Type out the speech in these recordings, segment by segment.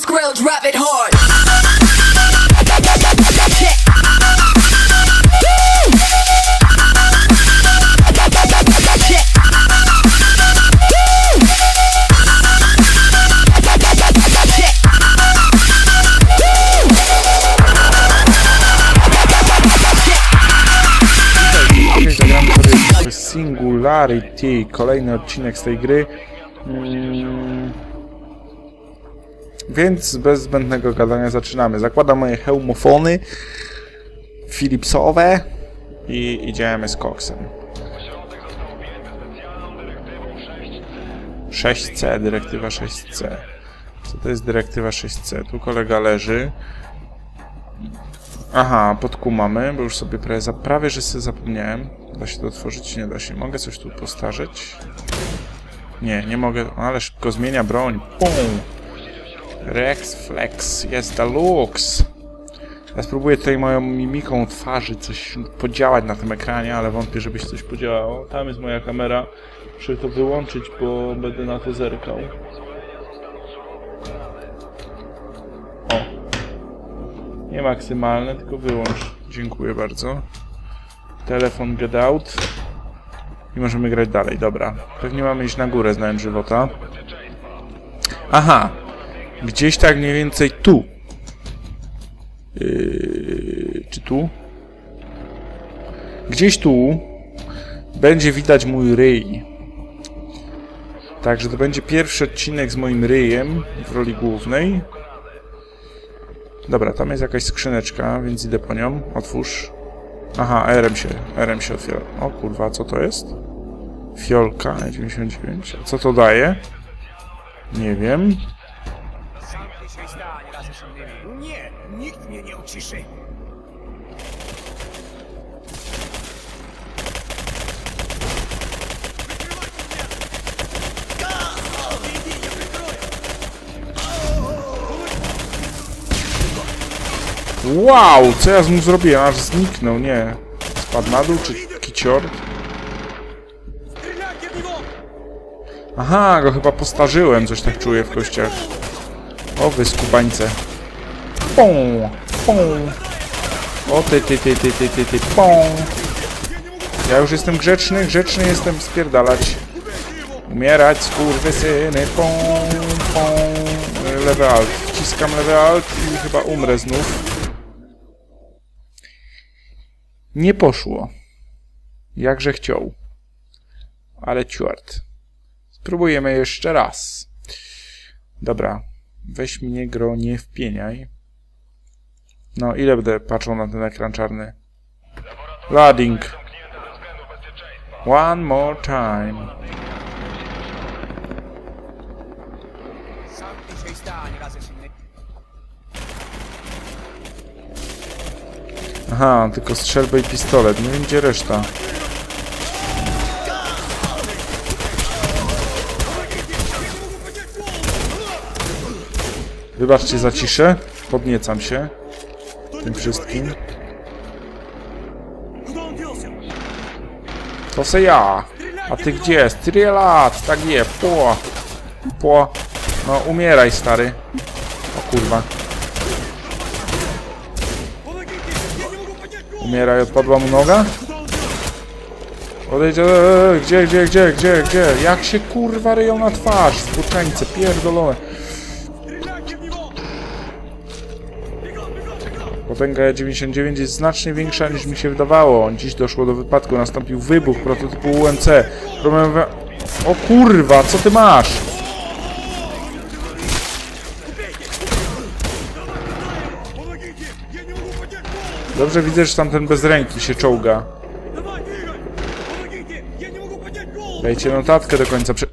Skrill, drop it hard. Singularity, kolejny odcinek z tej gry. Mm. Więc bez zbędnego gadania zaczynamy. Zakładam moje hełmofony Philipsowe i idziemy z koksem. 6C, dyrektywa 6C. Co to jest dyrektywa 6C? Tu kolega leży. Aha, podkumamy, bo już sobie prawie, za- prawie że sobie zapomniałem. Da się to otworzyć? Nie da się. Mogę coś tu postarzeć? Nie, nie mogę. Ale szybko zmienia broń. Pum! Rex Flex jest deluxe. Ja spróbuję tutaj moją mimiką twarzy coś podziałać na tym ekranie, ale wątpię, żeby się coś podziałało. Tam jest moja kamera. Muszę to wyłączyć, bo będę na to zerkał. O, nie maksymalne, tylko wyłącz. Dziękuję bardzo. Telefon get out. I możemy grać dalej, dobra. Pewnie mamy iść na górę, znając żywota. Aha! Gdzieś tak mniej więcej tu. Yy, czy tu? Gdzieś tu będzie widać mój ryj. Także to będzie pierwszy odcinek z moim ryjem w roli głównej. Dobra, tam jest jakaś skrzyneczka, więc idę po nią. Otwórz. Aha, RM się, RM się otwiera. O kurwa, co to jest? Fiolka 99. A co to daje? Nie wiem. Uciszy. Wow, co ja z nim zrobiłem? Aż zniknął, nie. Spadł na dół, czy kicior? Aha, go chyba postarzyłem, coś tak czuję w kościach. O, wy skubańce. Pą, pą. O, ty, ty, ty, ty, ty, ty, ty, pą. Ja już jestem grzeczny, grzeczny jestem spierdalać. Umierać, skurwysyny, pą, pą. Lewy alt. Wciskam lewy alt i chyba umrę znów. Nie poszło. Jakże chciał. Ale ciort. Spróbujemy jeszcze raz. Dobra. Weź mnie gro, nie wpieniaj. No, ile będę patrzył na ten ekran czarny? Loading. One more time. Aha, tylko strzelbę i pistolet. Nie wiem gdzie reszta. Wybaczcie za ciszę. Podniecam się. Tym wszystkim. To se ja. A ty gdzie? Strielat! Tak je. Po. Po. No umieraj stary. O kurwa. Umieraj, odpadła mu noga? Odejdź, gdzie, gdzie, gdzie, gdzie, gdzie? Jak się kurwa ryją na twarz? Spłuczeńce, pierdolone. Potęga 99 jest znacznie większa niż mi się wydawało. Dziś doszło do wypadku, nastąpił wybuch prototypu UMC. Problem... O kurwa, co ty masz? Dobrze widzę, że tamten bez ręki się czołga. Dajcie notatkę do końca. Prze...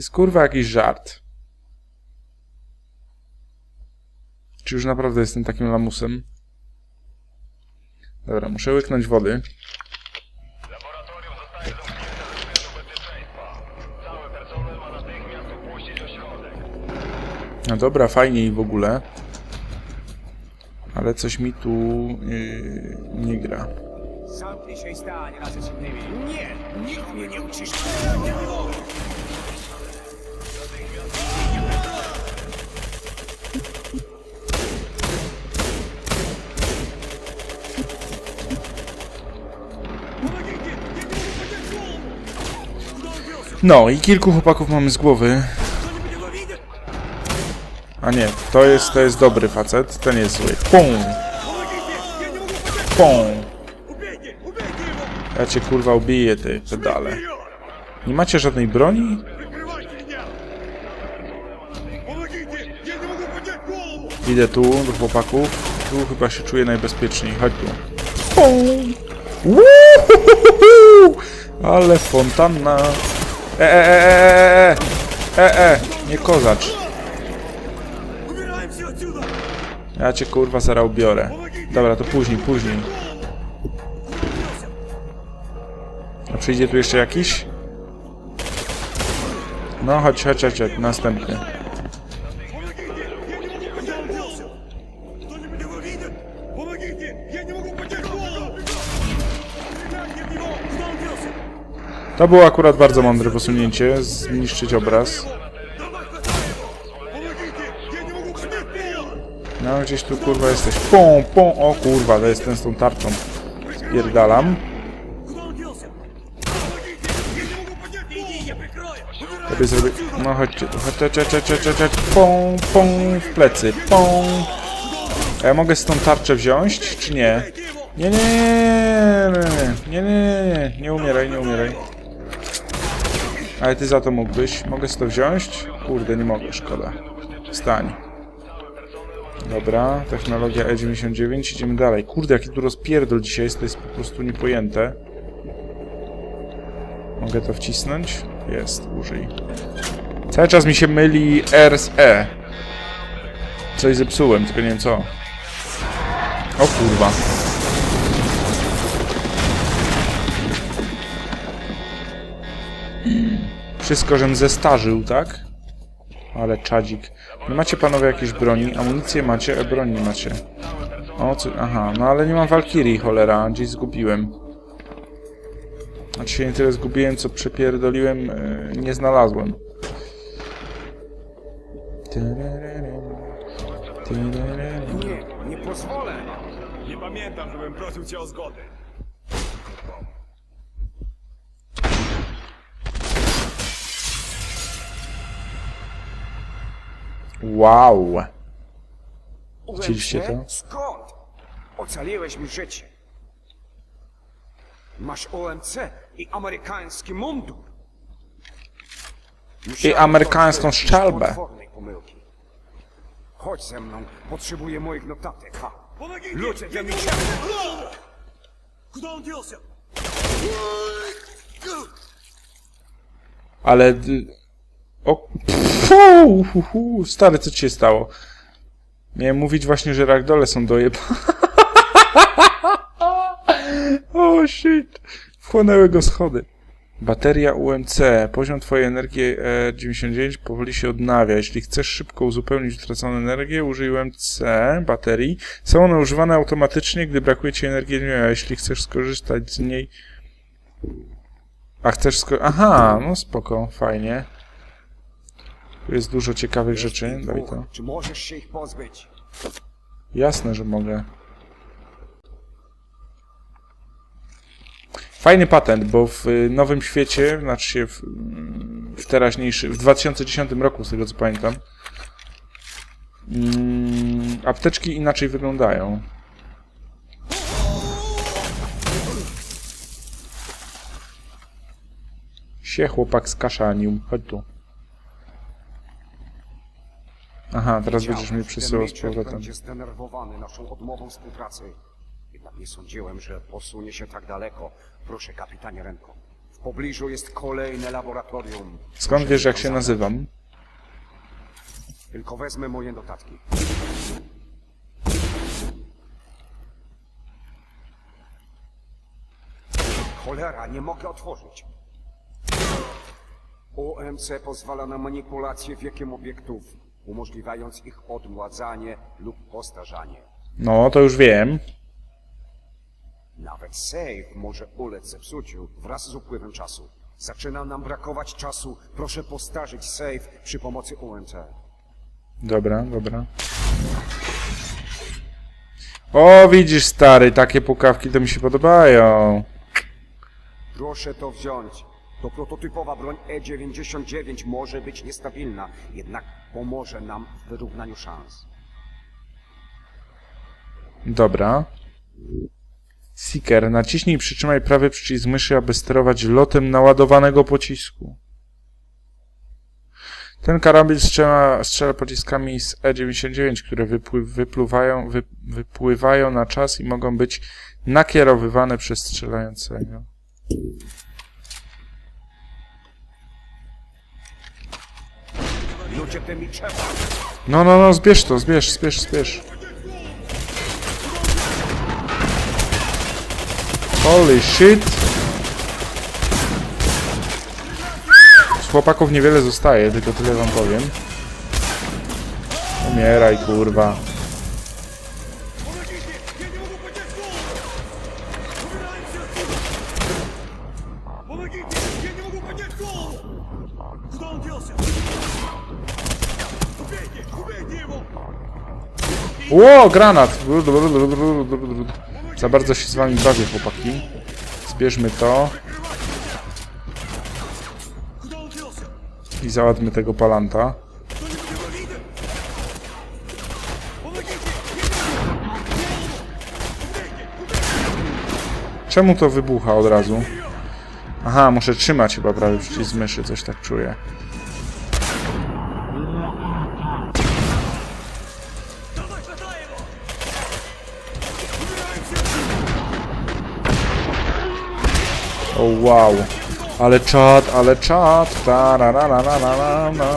jest kurwa jakiś żart. Czy już naprawdę jestem takim lamusem? Dobra, muszę łyknąć wody. No dobra, fajnie i w ogóle. Ale coś mi tu yy, nie gra. Się. Nie, nikt mnie nie uciszy. No i kilku chłopaków mamy z głowy. A nie, to jest, to jest dobry facet, ten jest zły. Pum! Pum! Ja cię kurwa ubiję, ty pedale. Nie macie żadnej broni? Idę tu do chłopaków. Tu chyba się czuję najbezpieczniej. Chodź tu. Pum! Ale fontanna. E, e, e, e, e, e, e, nie kozacz. Ja cię kurwa zaraz ubiorę. Dobra, to później, później. A przyjdzie tu jeszcze jakiś? No chodź, chodź, chodź, chodź, następny. To było akurat bardzo mądre posunięcie, zniszczyć obraz. No gdzieś tu kurwa jesteś. Pą, pą, o kurwa, to jest ten z tą tarczą. Spierdalam. Tobie zrobię... No chodźcie, chodźcie, chodźcie, chodźcie, chodźcie, pą, pą, w plecy, pą. A ja mogę z tą tarczę wziąć, czy nie? Nie, nie, nie, nie, nie, nie, nie, nie, nie, nie, nie umieraj, nie umieraj. Ale ty za to mógłbyś. Mogę z to wziąć? Kurde, nie mogę, szkoda. Wstań. Dobra, technologia E99, idziemy dalej. Kurde, jaki tu rozpierdol dzisiaj jest, to jest po prostu niepojęte. Mogę to wcisnąć? Jest, użyj. Cały czas mi się myli R z E. Coś zepsułem, tylko nie wiem co. O kurwa. Wszystko, żem zestarzył, tak? Ale czadzik. Nie macie panowie jakieś broni? Amunicję macie, e broni macie. O, co? Aha, no ale nie mam Valkyrii, cholera, gdzieś zgubiłem. Znaczy się nie tyle zgubiłem, co przepierdoliłem, e, nie znalazłem. Nie, nie pozwolę. Nie pamiętam, żebym prosił cię o zgodę. Wow. Widzieliście to? Skąd? Ocaliłeś mi życie. Masz OMC i amerykański mundur. I amerykańską szczelbę. Chodź ze mną, potrzebuję moich notatek. Ha. Ludzie, ja mi się... Kto Ale... Y, o... Pfu, hu, hu. Stary, co ci się stało? Miałem mówić właśnie, że ragdole są dojeb... o shit. Wchłonęły go schody. Bateria UMC. Poziom twojej energii e, 99 powoli się odnawia. Jeśli chcesz szybko uzupełnić utraconą energię, użyj UMC baterii. Są one używane automatycznie, gdy brakuje ci energii. A jeśli chcesz skorzystać z niej... A chcesz sko... Aha, no spoko, fajnie. Tu jest dużo ciekawych rzeczy, daj to. Czy możesz się ich pozbyć? Jasne, że mogę. Fajny patent, bo w y, nowym świecie, znaczy się w, mm, w teraźniejszy, w 2010 roku, z tego co pamiętam, mm, apteczki inaczej wyglądają. Sie chłopak skaszanił. Chodź tu. Aha, teraz będziesz mnie przesyłał z powrotem. będzie zdenerwowany naszą odmową współpracy. Jednak nie sądziłem, że posunie się tak daleko. Proszę, kapitanie Renko. W pobliżu jest kolejne laboratorium. Skąd wiesz, jak się nazywam? Tylko wezmę moje notatki. Cholera, nie mogę otworzyć. OMC pozwala na manipulację wiekiem obiektów, umożliwiając ich odmładzanie lub postarzanie. No, to już wiem. Nawet safe może ulec zepsuciu wraz z upływem czasu. Zaczyna nam brakować czasu. Proszę postarzyć safe przy pomocy UMC. Dobra, dobra. O, widzisz, stary, takie pukawki to mi się podobają. Proszę to wziąć. To prototypowa broń E99 może być niestabilna, jednak pomoże nam w wyrównaniu szans. Dobra. Seeker, naciśnij i przytrzymaj prawy przycisk myszy, aby sterować lotem naładowanego pocisku. Ten karabin strzela, strzela pociskami z E99, które wypły, wypływają, wy, wypływają na czas i mogą być nakierowywane przez strzelającego. No, no, no, zbierz to, zbierz, zbierz, zbierz. Holy shit! Z chłopaków niewiele zostaje, tylko tyle wam powiem. Umieraj, kurwa. Ło, granat! Za bardzo się z wami bawię, chłopaki. Zbierzmy to. I załadmy tego palanta. Czemu to wybucha od razu? Aha, muszę trzymać chyba prawie przycisk myszy, coś tak czuję. O wow. Ale czad, ale czad. Ta ra ra ra ra ra ra ra.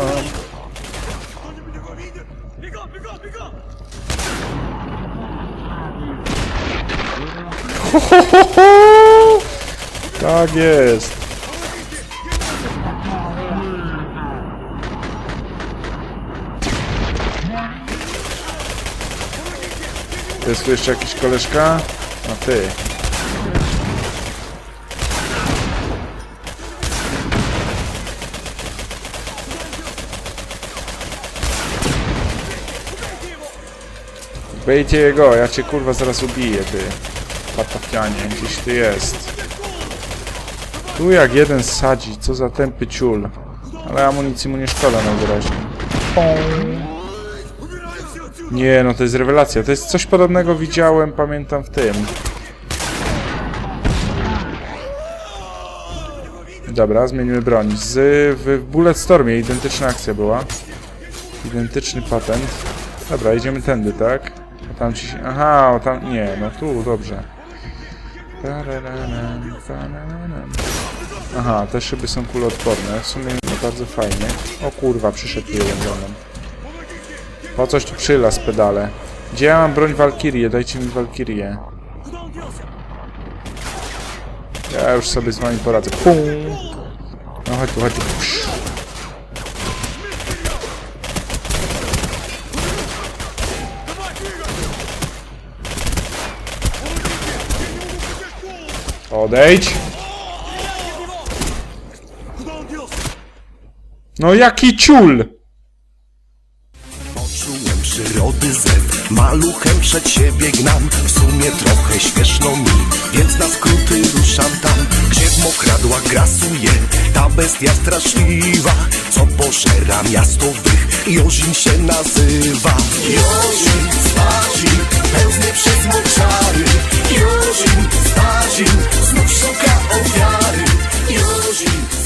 Tak jest. Jest tu jeszcze jakiś koleżka? A ty. Bejcie go, ja cię kurwa zaraz ubiję, ty. Patafianie, gdzieś ty jest. Tu jak jeden sadzi, co za tępy ciul. Ale amunicji mu nie szkoda najwyraźniej. Nie, no to jest rewelacja. To jest coś podobnego widziałem, pamiętam w tym. Dobra, zmienimy broń. Z, w Bulletstormie identyczna akcja była. Identyczny patent. Dobra, idziemy tędy, tak? A tam ci się... Aha, o tam... Nie, no tu, dobrze. Aha, te szyby są kuloodporne. W sumie bardzo fajnie. O kurwa, przyszedł tu jeden dronem. O coś tu przyla z pedale. Gdzie ja mam broń Walkirię? Dajcie mi Walkirię. Ja już sobie z wami poradzę. Pum! No chodź tu, chodź tu. Odejdź. No jaki ciul! nagrody zew Maluchem przed siebie gnam W sumie trochę śmieszno mi. Więc na skróty ruszam tam Gdzie w mokradła grasuje. Ta bestia straszliwa Co pożera miastowych Jozin się nazywa Jozin, Stazin Pełzny przez moczary Jozin, Stazin Znów szuka ofiary. Jozin,